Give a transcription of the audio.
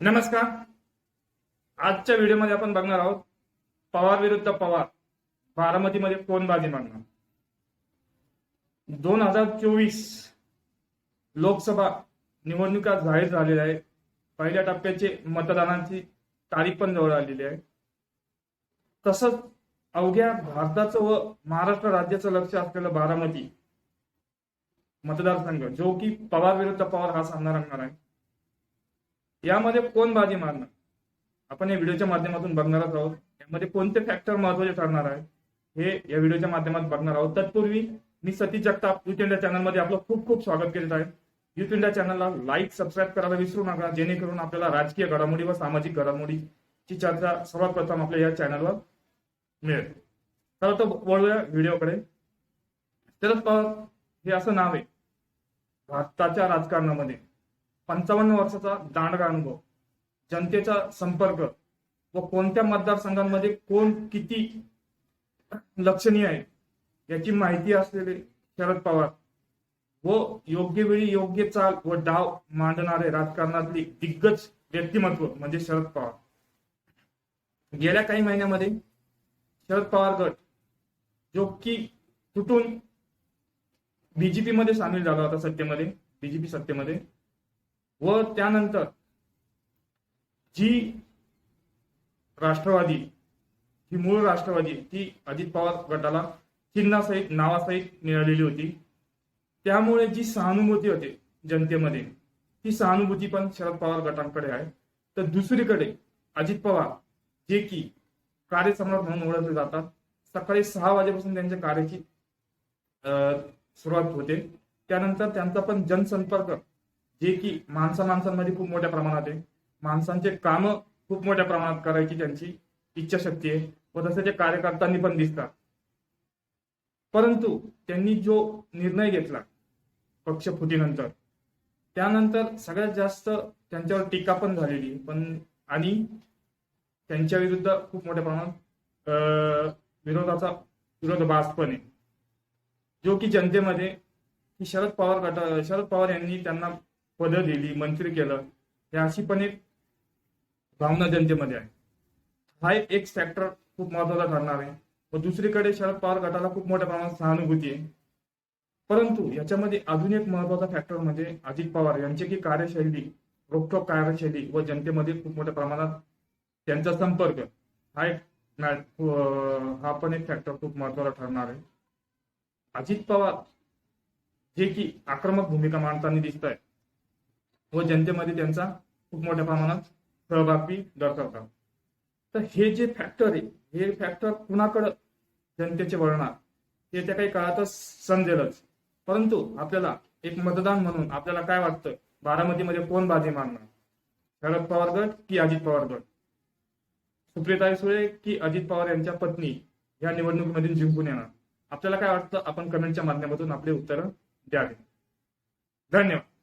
नमस्कार. आजच्या व्हिडिओमध्ये आपण बघणार आहोत पवार विरुद्ध पवार बारामतीमध्ये कोण बाजी मारणार दोन हजार चोवीस लोकसभा निवडणुका जाहीर झालेल्या आहे पहिल्या टप्प्याचे मतदानाची तारीख पण जवळ आलेली आहे. तसंच अवघ्या भारताचं व महाराष्ट्र राज्याचं लक्ष असलेलं बारामती मतदारसंघ जो की पवार विरुद्ध पवार हा सामना रंगणार आहे. यामध्ये कोण बाजी मारणार? आपण या व्हिडिओच्या माध्यमातून बघणारच आहोत. यामध्ये कोणते फॅक्टर महत्त्वाचे ठरणार आहे? हे या व्हिडिओच्या माध्यमात बघणार आहोत. तत्पूर्वी मी सतीश जगताप युथ इंडिया चॅनलमध्ये आपलं खूप खूप स्वागत करीत आहे. युथ इंडिया चॅनलला लाईक सबस्क्राईब करायला विसरू नका जेणेकरून आपल्याला राजकीय घडामोडी व सामाजिक घडामोडीची चर्चा सर्वात प्रथम आपल्या या चॅनलवर मिळेल. तर तो वळूया व्हिडिओकडे. तरच हे असं नाव आहे. भारताच्या राजकारणामध्ये. पंचावन्न वर्षाचा दांडगा अनुभव जनतेचा संपर्क व कोणत्या मतदारसंघांमध्ये कोण किती लक्षणीय आहे याची माहिती असलेले शरद पवार व योग्य वेळी योग्य चाल व डाव मांडणारे राजकारणातली दिग्गज व्यक्तिमत्व म्हणजे शरद पवार. गेल्या काही महिन्यामध्ये शरद पवार गट जो की तुटून बीजेपी मध्ये सामील झाला होता सत्तेमध्ये बीजेपी सत्तेमध्ये. व त्यानंतर जी राष्ट्रवादी ही मूळ राष्ट्रवादी ती अजित पवार गटाला चिन्हासहित नावासहित मिळालेली होती. त्यामुळे जी सहानुभूती होती जनतेमध्ये ती सहानुभूती पण शरद पवार गटांकडे आहे. तर दुसरीकडे अजित पवार जे की कार्यसम्राट म्हणून ओळखले जातात सकाळी सहा वाजेपासून त्यांच्या कार्याची अं, सुरुवात होते. त्यानंतर त्यांचा पण जनसंपर्क जे की माणसा माणसांमध्ये खूप मोठ्या प्रमाणात आहे. माणसांचे काम खूप मोठ्या प्रमाणात करायची त्यांची इच्छाशक्ती आहे व तसे ते कार्यकर्त्यांनी पण दिसतात. परंतु त्यांनी जो निर्णय घेतला पक्ष फुटीनंतर त्यानंतर सगळ्यात जास्त त्यांच्यावर टीका पण झालेली पण आणि त्यांच्या विरुद्ध खूप मोठ्या प्रमाणात अं, विरोधाचा विरोधाभास पण आहे. जो की जनतेमध्ये शरद पवार गट शरद पवार यांनी त्यांना पदं दिली मंत्री केलं हे अशी पण एक भावना जनतेमध्ये आहे. हा एक फॅक्टर खूप महत्त्वाचा ठरणार आहे. व दुसरीकडे शरद पवार गटाला खूप मोठ्या प्रमाणात सहानुभूती आहे. परंतु याच्यामध्ये अजून एक महत्त्वाचा फॅक्टर म्हणजे अजित पवार यांची की कार्यशैली रोखोक कार्यशैली व जनतेमध्ये खूप मोठ्या प्रमाणात त्यांचा संपर्क हा एक हा पण एक फॅक्टर खूप महत्त्वाचा ठरणार आहे. अजित पवार जे की आक्रमक भूमिका मांडताना दिसत आहे व जनतेमध्ये त्यांचा खूप मोठ्या प्रमाणात सहभागी दर्शवतात. तर हे जे फॅक्टर आहे हे फॅक्टर कुणाकडं जनतेचे वळणार हे त्या काही काळातच समजेलच. परंतु आपल्याला एक मतदान म्हणून आपल्याला काय वाटतं? बारामतीमध्ये कोण बाजी मारणार? शरद पवार गट की अजित पवार गट? सुप्रिताई सुळे की अजित पवार यांच्या पत्नी या निवडणुकीमधून जिंकून येणार? आपल्याला काय वाटतं? आपण कमेंटच्या माध्यमातून आपले उत्तर द्यावे. धन्यवाद.